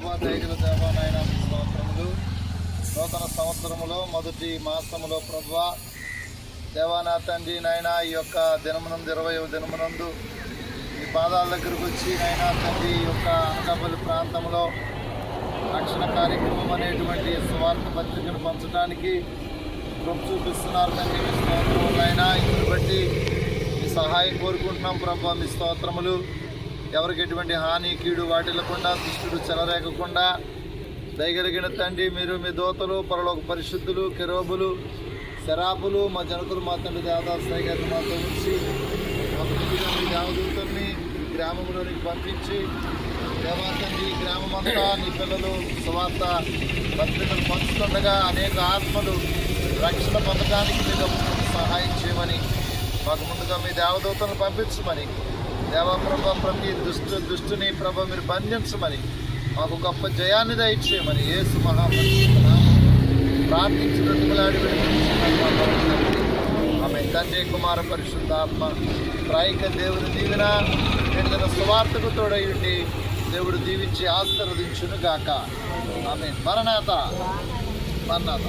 ప్రభు దైవ దేవానాయన స్తోత్రములు నూతన సంవత్సరములో మొదటి మాసములో ప్రభు దేవానా తండ్రి నాయన ఈ యొక్క దినమునందు ఇరవై దినమునందు ఈ పాదాల దగ్గరకు వచ్చి నాయన తండ్రి ఈ యొక్క అనకాపల్లి ప్రాంతంలో రక్షణ కార్యక్రమం అనేటువంటి స్వార్థ పత్రికను పంచడానికి కృప చూపిస్తున్నారు తండ్రి. మీ స్తోత్రములు నాయన. ఇందుని బట్టి మీ సహాయం కోరుకుంటున్నాం ప్రభా. మీ స్తోత్రములు ఎవరికి ఎటువంటి హాని కీడు వాటిల్లకుండా దుష్టుడు చెలరేకకుండా దయగలిగిన తండ్రి మీరు మీ దోతలు పరలోక పరిశుద్ధులు కెరోబులు శరాపులు మా జనకులు మా తండ్రి దేవదాసాయి గారిని మాతో ఉంచి మీ దేవదూతల్ని గ్రామంలోనికి పంపించి దేవాతండి ఈ గ్రామం అంతా నీ పిల్లలు సువార్త పత్రికలు పంచుతుండగా అనేక ఆత్మలు రక్షణ పొందడానికి మీరు సహాయం చేయమని మాకు ముందుగా మీ దేవదూతలను పంపించమని దేవా ప్రభ ప్రతి దుష్టు దుష్టుని ప్రభ మీరు బంధించమని మాకు గొప్ప జయాన్ని దయచేయమని ఏసు మహాపరిశుద్ధనామం ప్రార్థించినట్టులాడి ఆమె తండ్రి కుమార పరిశుద్ధాత్మ ప్రాయిక దేవుని దీవెన నిండిన సువార్తకు తోడయుండి దేవుడు దీవించి ఆశీర్వదించును గాక ఆమె మరణాత మరణాత.